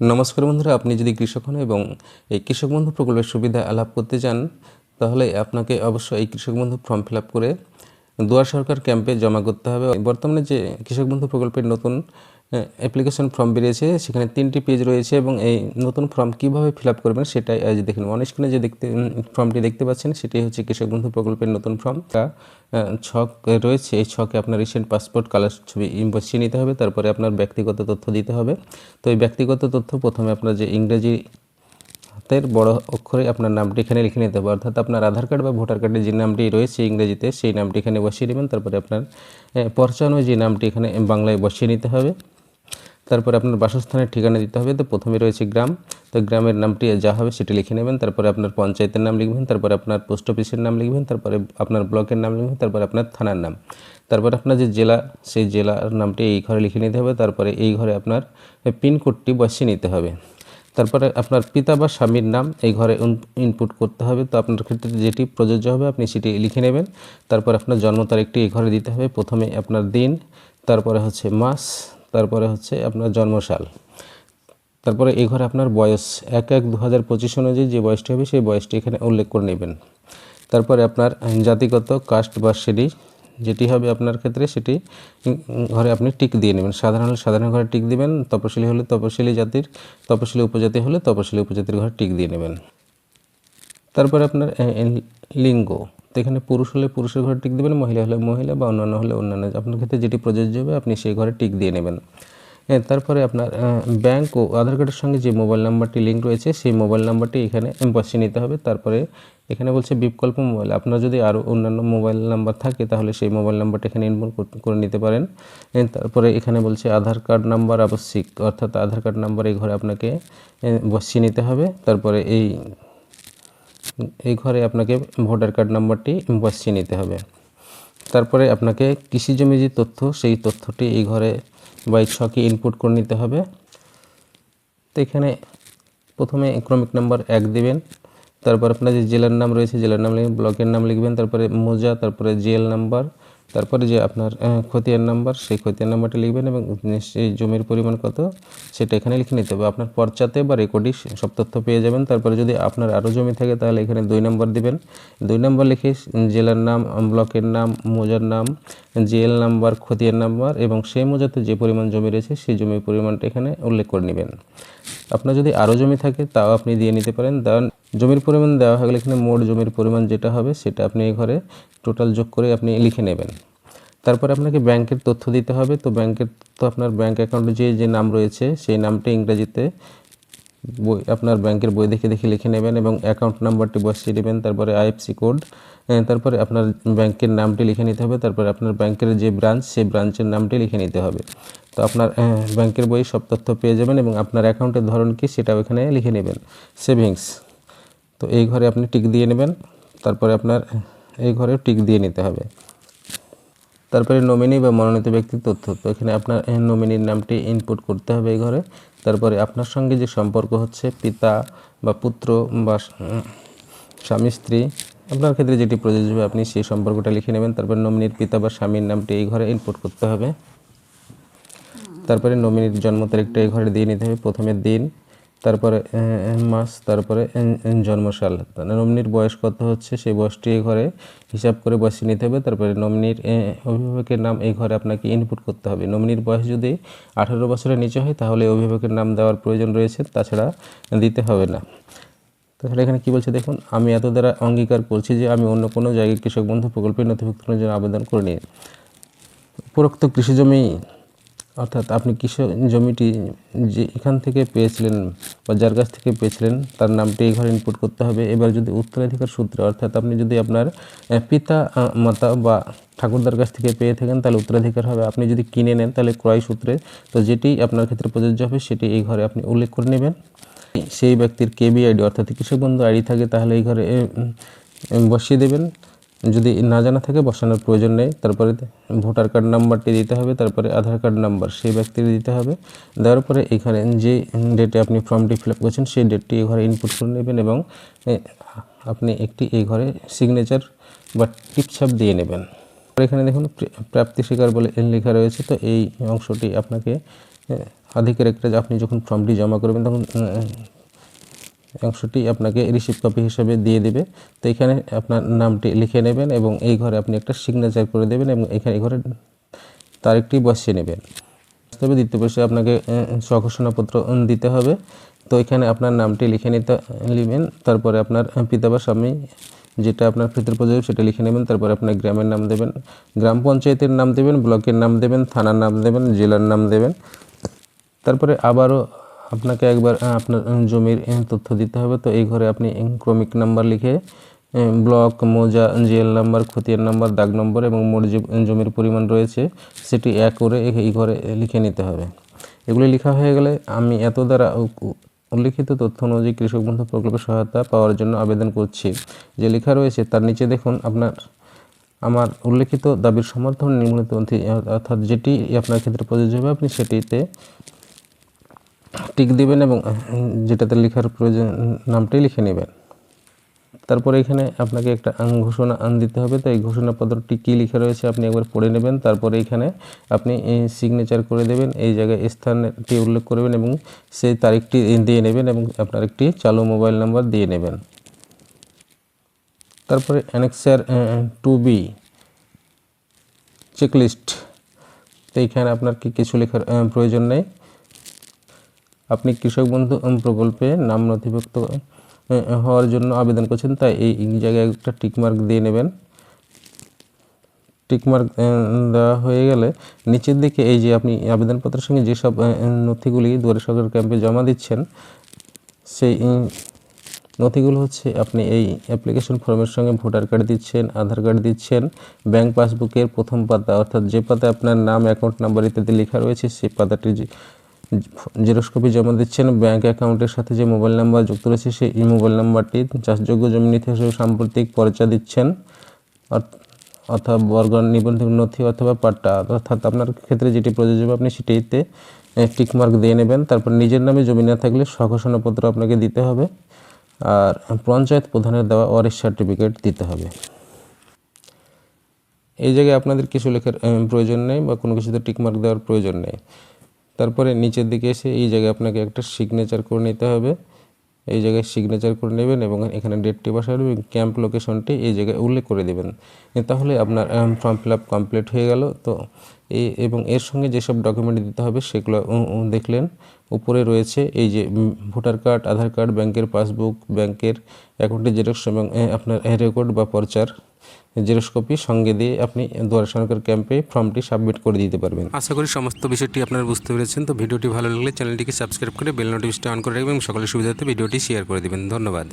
নমস্কার বন্ধুরা, আপনি যদি কৃষক হন এবং এই কৃষক বন্ধু প্রকল্পের সুবিধা লাভ করতে চান, তাহলে আপনাকে অবশ্যই এই কৃষক বন্ধু ফর্ম ফিল আপ করে দুয়ার সরকার ক্যাম্পে জমা করতে হবে। বর্তমানে যে কৃষক বন্ধু প্রকল্পের নতুন অ্যাপ্লিকেশন ফর্ম বেরিয়েছে, সেখানে তিনটি পেজ রয়েছে এবং এই নতুন ফর্ম কীভাবে ফিল আপ করবেন সেটাই আজ দেখে নেব অনস্ক্রিনে যে দেখতে ফর্মটি দেখতে পাচ্ছেন, সেটি হচ্ছে কৃষক বন্ধু প্রকল্পের নতুন ফর্ম তা ছক রয়েছে, এই ছকে আপনার রিসেন্ট পাসপোর্ট কালার ছবি বসিয়ে নিতে হবে, তারপরে আপনার ব্যক্তিগত তথ্য দিতে হবে। তো এই ব্যক্তিগত তথ্য প্রথমে আপনার যে ইংরেজি হাতের বড় অক্ষরে আপনার নামটি এখানে লিখে নিতে হবে, অর্থাৎ আপনার আধার কার্ড বা ভোটার কার্ডে যে নামটি রয়েছে ইংরেজিতে, সেই নামটি এখানে বসিয়ে নেবেন তারপরে আপনার পরচানো যে নামটি এখানে বাংলায় বসিয়ে নিতে হবে। তারপরে আপনার বাসস্থানের ঠিকানা দিতে হবে। তো প্রথমে রয়েছে গ্রাম। তো গ্রামের নামটি যা হবে সেটি লিখে নেবেন। তারপরে আপনার পঞ্চায়েতের নাম লিখবেন। তারপরে আপনার পোস্ট অফিসের নাম লিখবেন। তারপরে আপনার ব্লকের নাম লিখবেন। তারপরে আপনার থানার নাম। তারপরে আপনার যে জেলা, সেই জেলার নামটি এই ঘরে লিখে নিতে হবে। তারপরে এই ঘরে আপনার পিনকোডটি বসিয়ে নিতে হবে। তারপরে আপনার পিতা বা স্বামীর নাম এই ঘরে ইনপুট করতে হবে। তো আপনার ক্ষেত্রে যেটি প্রযোজ্য হবে, আপনি সেটি লিখে নেবেন। তারপর আপনার জন্ম তারিখটি এই ঘরে দিতে হবে। প্রথমে আপনার দিন, তারপরে হচ্ছে মাস তারপরে হচ্ছে আপনার জন্মসাল। তারপরে এই ঘরে আপনার বয়স এক এক দু হাজার পঁচিশ অনুযায়ী যে বয়সটি হবে সেই বয়সটি এখানে উল্লেখ করে নেবেন। তারপরে আপনার জাতিগত, কাস্ট বা শ্রেণি যেটি হবে আপনার ক্ষেত্রে সেটি ঘরে আপনি টিক দিয়ে নেবেন। সাধারণ হলে সাধারণ ঘরে টিক দিবেন, তপশিলি হলে তপশিলি জাতির, তপশিলি উপজাতি হলে তপশিলি উপজাতির ঘরে টিক দিয়ে নেবেন। তারপরে আপনার লিঙ্গ। তো এখানে পুরুষ হলে পুরুষের ঘরে টিক দেবেন, মহিলা হলে মহিলা বা অন্যান্য হলে অন্যান্য। আপনার ক্ষেত্রে যেটি প্রযোজ্য হবে, আপনি সেই ঘরে টিক দিয়ে নেবেন। হ্যাঁ তারপরে আপনার ব্যাংক ও আধার কার্ডের সঙ্গে যে মোবাইল নাম্বারটি লিঙ্ক রয়েছে, সেই মোবাইল নাম্বারটি এখানে বসিয়ে নিতে হবে। তারপরে এখানে বলছে বিকল্প মোবাইল। আপনার যদি আরও অন্যান্য মোবাইল নাম্বার থাকে, তাহলে সেই মোবাইল নাম্বারটা এখানে ইনপুট করে নিতে পারেন। তারপরে এখানে বলছে আধার কার্ড নাম্বার আবশ্যিক, অর্থাৎ আধার কার্ড নাম্বার এই ঘরে আপনাকে বসিয়ে নিতে হবে। তারপরে এই এই ঘরে আপনাকে ভোটার কার্ড নাম্বারটি বসিয়ে নিতে হবে। তারপরে আপনাকে কৃষি জমি যে তথ্য, সেই তথ্যটি এই ঘরে বা এই ছকে ইনপুট করে নিতে হবে। তো এখানে প্রথমে ক্রমিক নাম্বার এক দেবেন, তারপর আপনার যে জেলার নাম রয়েছে, জেলার নাম লিখবেন ব্লকের নাম লিখবেন, তারপরে মোজা, তারপরে জেল নাম্বার তারপরে যে আপনার খতিয়ান নাম্বার সেই খতিয়ান নাম্বারটি লিখবেন এবং সেই জমির পরিমাণ কত সেটা এখানে লিখে নিতে হবে। আপনার পর্চাতে বা রেকর্ডে সব তথ্য পেয়ে যাবেন। তারপরে যদি আপনার আরও জমি থাকে তাহলে এখানে দুই নম্বর দিবেন। দুই নম্বর লিখে জেলার নাম, ব্লকের নাম, মোজার নাম জিএল নাম্বার খতিয়ান নাম্বার এবং সেই মোজাতে যে পরিমাণ জমি রয়েছে সেই জমির পরিমাণটা এখানে উল্লেখ করে নেবেন। আপনার যদি আরও জমি থাকে তাও আপনি দিয়ে নিতে পারেন। দেওয়ান জমির পরিমাণ দেওয়া হয়ে গেলে এখানে মোট জমির পরিমাণ যেটা হবে সেটা আপনি এই ঘরে টোটাল যোগ করে আপনি লিখে নেবেন। তারপরে আপনাকে ব্যাংকের তথ্য দিতে হবে। তো ব্যাংকের তো আপনার ব্যাংক অ্যাকাউন্টে যে যে নাম রয়েছে সেই নামটি ইংরেজিতে বই, আপনার ব্যাংকের বই দেখে দেখে লিখে নেবেন এবং অ্যাকাউন্ট নাম্বারটি বসিয়ে দেবেন। তারপরে আইএফসি কোড তারপরে আপনার ব্যাংকের নামটি লিখে নিতে হবে। তারপরে আপনার ব্যাংকের যে ব্রাঞ্চ সেই ব্রাঞ্চের নামটি লিখে নিতে হবে। তো আপনার ব্যাংকের বই সব তথ্য পেয়ে যাবেন এবং আপনার অ্যাকাউন্টের ধরন কি সেটাও এখানে লিখে নেবেন। সেভিংস তো এই ঘরে আপনি টিক দিয়ে নেবেন। তারপরে আপনার এই ঘরে টিক দিয়ে নিতে হবে। তারপরে নমিনি বা মনোনীত ব্যক্তির তথ্য। তো এখানে আপনার নমিনির নামটি ইনপুট করতে হবে এই ঘরে। তারপরে আপনার সঙ্গে যে সম্পর্ক হচ্ছে, পিতা বা পুত্র বা স্বামী, স্ত্রী, আপনার ক্ষেত্রে যেটি প্রযোজ্য হবে, আপনি সেই সম্পর্কটা লিখে নেবেন। তারপর নমিনির পিতা বা স্বামীর নামটি এই ঘরে ইনপুট করতে হবে। তারপরে নমিনির জন্ম তারিখটা এই ঘরে দিয়ে নিতে হবে প্রথমে দিন। তারপরে মাস, তারপরে জন্মসাল। নমিনির বয়স কত হচ্ছে? সেই বয়সটি এই ঘরে হিসাব করে বসিয়ে নিতে হবে। তারপরে নমিনির অভিভাবকের নাম এই ঘরে আপনাকে ইনপুট করতে হবে। নমিনির বয়স যদি আঠারো বছরের নিচে হয়, তাহলে অভিভাবকের নাম দেওয়ার প্রয়োজন রয়েছে। তাছাড়া দিতে হবে না। তাহলে এখানে কী বলছে দেখুন? আমি এত দ্বারা অঙ্গীকার করছি যে আমি অন্য কোনো জায়গায় কৃষক বন্ধু প্রকল্পের নথিভুক্তকরণের জন্য আবেদন করে করিনি। উপরোক্ত কৃষি জমি অর্থাৎ আপনি কৃষি জমিটি যে এখান থেকে পেয়েছিলেন বা যার কাছ থেকে পেয়েছিলেন, তার নামটি এই ঘরে ইনপুট করতে হবে। এবার যদি উত্তরাধিকার সূত্রে, অর্থাৎ আপনি যদি আপনার পিতা মাতা বা ঠাকুরদার কাছ থেকে পেয়ে থাকেন, তাহলে উত্তরাধিকার হবে। আপনি যদি কিনে নেন, তাহলে ক্রয় সূত্রে, তো যেটি আপনার ক্ষেত্রে প্রযোজ্য হবে, সেটি এই ঘরে আপনি উল্লেখ করে নেবেন। সেই ব্যক্তির কেবি আইডি অর্থাৎ কৃষক বন্ধু আইডি থাকে, তাহলে এই ঘরে বসিয়ে দেবেন। যদি না জানা থাকে, বসানোর প্রয়োজন নেই। তারপরে ভোটার কার্ড নাম্বারটি দিতে হবে, তারপরে আধার কার্ড নাম্বার সেই ব্যক্তির দিতে হবে। দেওয়ার পরে এখানে যে ডেটে আপনি ফর্মটি ফিল আপ করছেন, সেই ডেটটি এই ঘরে ইনপুট করে নেবেন এবং আপনি একটি এই ঘরে সিগনেচার বা টিপছাপ দিয়ে নেবেন। এখানে দেখুন প্রাপ্তি স্বীকার বলে লেখা রয়েছে। তো এই অংশটি আপনাকে আধিকারিকরা আপনি যখন ফর্মটি জমা করবেন, তখন অংশটি আপনাকে রিসিভ কপি হিসেবে দিয়ে দিবে। তো এখানে আপনার নামটি লিখে নেবেন এবং এই ঘরে আপনি একটা সিগনেচার করে দেবেন এবং এখানে এই ঘরে তারিখটি বসিয়ে নেবেন। তবে দ্বিতীয় পৃষ্ঠে আপনাকে স্বঘোষণাপত্র দিতে হবে। তো এখানে আপনার নামটি লিখে নিতে, নেবেন। তারপরে আপনার পিতা বা স্বামী যেটা আপনার প্রযোজ্য সেটা লিখে নেবেন। তারপরে আপনার গ্রামের নাম দেবেন। গ্রাম পঞ্চায়েতের নাম দেবেন, ব্লকের নাম দেবেন, থানার নাম দেবেন, জেলার নাম দেবেন। তারপরে আবারও আপনাকে একবার আপনার জমির তথ্য দিতে হবে। তো এই ঘরে আপনি ক্রমিক নাম্বার লিখে ব্লক মোজা জিএল নাম্বার খতিয়ান নাম্বার দাগ নম্বর এবং মোট জমির পরিমাণ রয়েছে সেটি এক করে এই- ঘরে লিখে নিতে হবে। এগুলি লেখা হয়ে গেলে আমি এত দ্বারা উল্লিখিত তথ্য অনুযায়ী কৃষক বন্ধু প্রকল্পের সহায়তা পাওয়ার জন্য আবেদন করছি। যে লেখা রয়েছে তার নিচে দেখুন আপনার আমার উল্লেখিত দাবির সমর্থন মধ্যে, অর্থাৎ যেটি আপনার ক্ষেত্রে প্রযোজ্য হবে আপনি সেটিতে টিক দিবেন এবং যেটাতে লেখার প্রয়োজন, নামটাই লিখে নেবেন। তারপরে এখানে আপনাকে একটা ঘোষণা আন দিতে হবে। তো এই ঘোষণাপত্রটি কী লিখে রয়েছে আপনি একবার পড়ে নেবেন। তারপরে এখানে আপনি সিগনেচার করে দেবেন। এই জায়গায় স্থানটি উল্লেখ করবেন এবং সেই তারিখটি দিয়ে নেবেন এবং আপনার একটি চালু মোবাইল নাম্বার দিয়ে নেবেন। তারপরে অ্যানেক্সার টু বি চেকলিস্ট তো এইখানে আপনার কি কিছু লেখার প্রয়োজন নেই। আপনি কৃষক বন্ধু প্রকল্পে নাম নথিভুক্ত হওয়ার জন্য আবেদন করছেন, তাই এই জায়গায় একটা টিকমার্ক দিয়ে নেবেন। টিকমার্ক দেওয়া হয়ে গেলে নিচের দিকে এই যে আপনি আবেদনপত্রের সঙ্গে যেসব নথিগুলি দুয়ারে সরকার ক্যাম্পে জমা দিচ্ছেন, সেই নথিগুলো হচ্ছে আপনি এই অ্যাপ্লিকেশন ফর্মের সঙ্গে ভোটার কার্ড দিচ্ছেন, আধার কার্ড দিচ্ছেন, ব্যাংক পাসবুকের প্রথম পাতা অর্থাৎ যে পাতায় আপনার নাম, অ্যাকাউন্ট নাম্বার ইত্যাদি লেখা রয়েছে, সেই পাতাটি যে জেরক্স কপি জমা দিচ্ছেন ব্যাংক অ্যাকাউন্টের সাথে যে মোবাইল নাম্বার যুক্ত রয়েছে, সেই মোবাইল নাম্বারটি চাষযোগ্য জমি নিতে হিসেবে সাম্প্রতিক পর্চা দিচ্ছেন। অর্থ- অথবা বর্গন নিবন্ধন নথি অথবা পাট্টা। অর্থাৎ আপনার ক্ষেত্রে যেটি প্রযোজ্য আপনি সেটিতে টিকমার্ক দিয়ে নেবেন। তারপর নিজের নামে জমি না থাকলে স্বঘোষণাপত্র আপনাকে দিতে হবে। আর পঞ্চায়েত প্রধানের দেওয়া ওয়ারিশ সার্টিফিকেট দিতে হবে। এই জায়গায় আপনাদের কিছু লেখার প্রয়োজন নেই বা কোনো কিছুতে টিকমার্ক দেওয়ার প্রয়োজন নেই। তারপরে নিচের দিকে এসে এই জায়গায় আপনাকে একটা সিগনেচার করে নিতে হবে। এই জায়গায় সিগনেচার করে নেবেন এবং এখানে ডেটটি বসাবেন এবং ক্যাম্প লোকেশনটি এই জায়গায় উল্লেখ করে দেবেন। তাহলে আপনার ফর্ম ফিল আপ কমপ্লিট হয়ে গেল। তো এই এবং এর সঙ্গে যেসব ডকুমেন্ট দিতে হবে সেগুলো দেখলেন। উপরে রয়েছে এই যে ভোটার কার্ড আধার কার্ড ব্যাংকের পাসবুক ব্যাংকের অ্যাকাউন্টের জেরক্স এবং আপনার রেকর্ড বা পর্চার। জেরক্স কপি সঙ্গে দিয়ে আপনি দুয়ারে সরকার ক্যাম্পে ফর্মটি সাবমিট করে দিতে পারবেন। আশা করি সমস্ত বিষয়টি আপনারা বুঝতে পেরেছেন। তো ভিডিওটি ভালো লাগলে চ্যানেলটিকে সাবস্ক্রাইব করে বেল নোটিফিকেশন অন করে রাখবেন এবং সকলের সুবিধার্থে ভিডিওটি শেয়ার করে দেবেন। ধন্যবাদ।